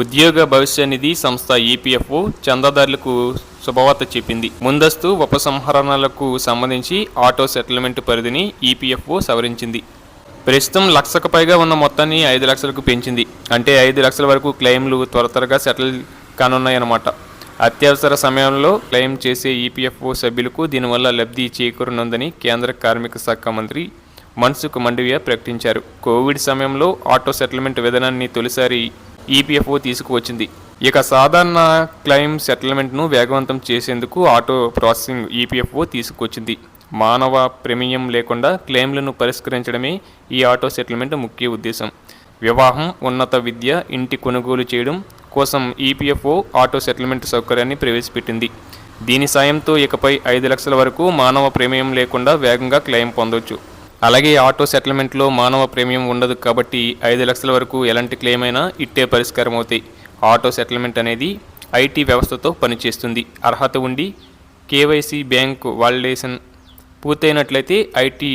ఉద్యోగ భవిష్య నిధి సంస్థ ఈపీఎఫ్ఓ చందాదారులకు శుభవార్త చెప్పింది. ముందస్తు ఉపసంహరణలకు సంబంధించి ఆటో సెటిల్మెంట్ పరిధిని ఈపీఎఫ్ఓ సవరించింది. ప్రస్తుతం లక్షకు పైగా ఉన్న మొత్తాన్ని ఐదు లక్షలకు పెంచింది. అంటే ఐదు లక్షల వరకు క్లెయిమ్లు త్వర త్వరగా సెటిల్ కానున్నాయన్నమాట. అత్యవసర సమయంలో క్లెయిమ్ చేసే ఈపీఎఫ్ఓ సభ్యులకు దీనివల్ల లబ్ధి చేకూరనుందని కేంద్ర కార్మిక శాఖ మంత్రి మన్సుఖ్ మండవియా ప్రకటించారు. కోవిడ్ సమయంలో ఆటో సెటిల్మెంట్ విధానాన్ని తొలిసారి ఈపీఎఫ్ఓ తీసుకువచ్చింది. ఇక సాధారణ క్లెయిమ్ సెటిల్మెంట్ను వేగవంతం చేసేందుకు ఆటో ప్రాసెసింగ్ ఈపీఎఫ్ఓ తీసుకొచ్చింది మానవ ప్రీమియం లేకుండా క్లెయిమ్లను పరిష్కరించడమే ఈ ఆటో సెటిల్మెంట్ ముఖ్య ఉద్దేశం. వివాహం ఉన్నత విద్య ఇంటి కొనుగోలు చేయడం కోసం ఈపీఎఫ్ఓ ఆటో సెటిల్మెంట్ సౌకర్యాన్ని ప్రవేశపెట్టింది. దీని సాయంతో ఇకపై ఐదు లక్షల వరకు మానవ ప్రమేయం లేకుండా వేగంగా క్లెయిమ్ పొందవచ్చు అలాగే ఆటో సెటిల్మెంట్లో మానవ ప్రీమియం ఉండదు కాబట్టి ఐదు లక్షల వరకు ఎలాంటి క్లెయిమ్ అయినా ఇట్టే పరిష్కారం అవుతాయి. ఆటో సెటిల్మెంట్ అనేది ఐటీ వ్యవస్థతో పనిచేస్తుంది. అర్హత ఉండి కేవైసీ బ్యాంక్ వాలిడేషన్ పూర్తయినట్లయితే ఐటీ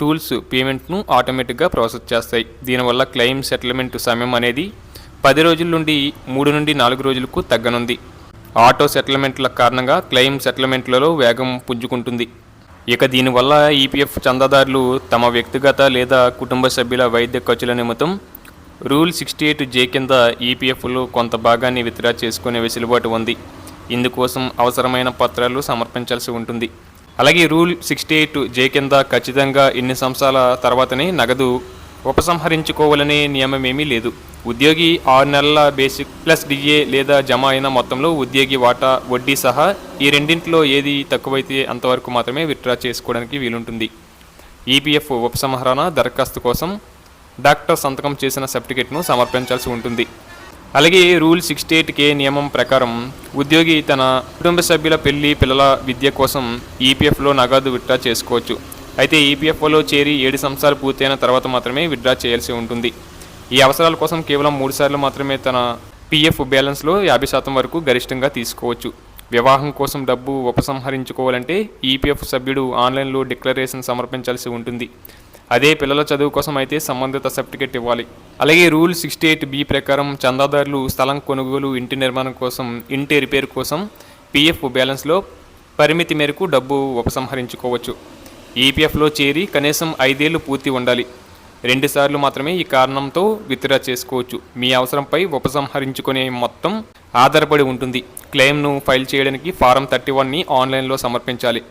టూల్స్ పేమెంట్ను ఆటోమేటిక్గా ప్రాసెస్ చేస్తాయి. దీనివల్ల క్లెయిమ్ సెటిల్మెంట్ సమయం అనేది పది రోజుల నుండి మూడు నుండి నాలుగు రోజులకు తగ్గనుంది. ఆటో సెటిల్మెంట్ల కారణంగా క్లెయిమ్ సెటిల్మెంట్లలో వేగం పుంజుకుంటుంది. ఇక దీనివల్ల ఈపీఎఫ్ చందాదారులు తమ వ్యక్తిగత లేదా కుటుంబ సభ్యుల వైద్య ఖర్చుల నిమిత్తం రూల్ సిక్స్టీ ఎయిట్ జే కింద ఈపీఎఫ్లో కొంత భాగాన్ని విత్డ్రా చేసుకునే వెసులుబాటు ఉంది. ఇందుకోసం అవసరమైన పత్రాలు సమర్పించాల్సి ఉంటుంది. అలాగే రూల్ సిక్స్టీ ఎయిట్ జే కింద ఖచ్చితంగా ఎన్ని సంవత్సరాల తర్వాతనే నగదు ఉపసంహరించుకోవాలనే నియమమేమీ లేదు. ఉద్యోగి ఆరు నెలల బేసిక్ ప్లస్ డిఏ లేదా జమ అయిన మొత్తంలో ఉద్యోగి వాటా వడ్డీ సహా ఈ రెండింటిలో ఏది తక్కువైతే అంతవరకు మాత్రమే విత్డ్రా చేసుకోవడానికి వీలుంటుంది. ఈపీఎఫ్ ఉపసంహరణ దరఖాస్తు కోసం డాక్టర్ సంతకం చేసిన సర్టిఫికేట్ను సమర్పించాల్సి ఉంటుంది. అలాగే రూల్ సిక్స్టీ ఎయిట్ కే నియమం ప్రకారం ఉద్యోగి తన కుటుంబ సభ్యుల పెళ్ళి పిల్లల విద్య కోసం ఈపీఎఫ్లో నగదు విత్డ్రా చేసుకోవచ్చు. అయితే ఈపీఎఫ్ఓలో చేరి ఏడు సంవత్సరాలు పూర్తయిన తర్వాత మాత్రమే విత్డ్రా చేయాల్సి ఉంటుంది. ఈ అవసరాల కోసం కేవలం మూడు సార్లు మాత్రమే తన పీఎఫ్ బ్యాలెన్స్లో యాభై శాతం వరకు గరిష్టంగా తీసుకోవచ్చు. వివాహం కోసం డబ్బు ఉపసంహరించుకోవాలంటే ఈపీఎఫ్ సభ్యుడు ఆన్లైన్లో డిక్లరేషన్ సమర్పించాల్సి ఉంటుంది. అదే పిల్లల చదువు కోసం అయితే సంబంధిత సర్టిఫికెట్ ఇవ్వాలి. అలాగే రూల్ సిక్స్టీ ఎయిట్ బి ప్రకారం చందాదారులు స్థలం కొనుగోలు ఇంటి నిర్మాణం కోసం ఇంటి రిపేర్ కోసం పీఎఫ్ బ్యాలెన్స్లో పరిమితి మేరకు డబ్బు ఉపసంహరించుకోవచ్చు. ఈపీఎఫ్లో చేరి కనీసం ఐదేళ్ళు పూర్తి ఉండాలి. రెండుసార్లు మాత్రమే ఈ కారణంతో విత్డ్రా చేసుకోవచ్చు. మీ అవసరంపై ఉపసంహరించుకునే మొత్తం ఆధారపడి ఉంటుంది. క్లెయిమ్ను ఫైల్ చేయడానికి ఫారం థర్టీ వన్ని ఆన్లైన్లో సమర్పించాలి.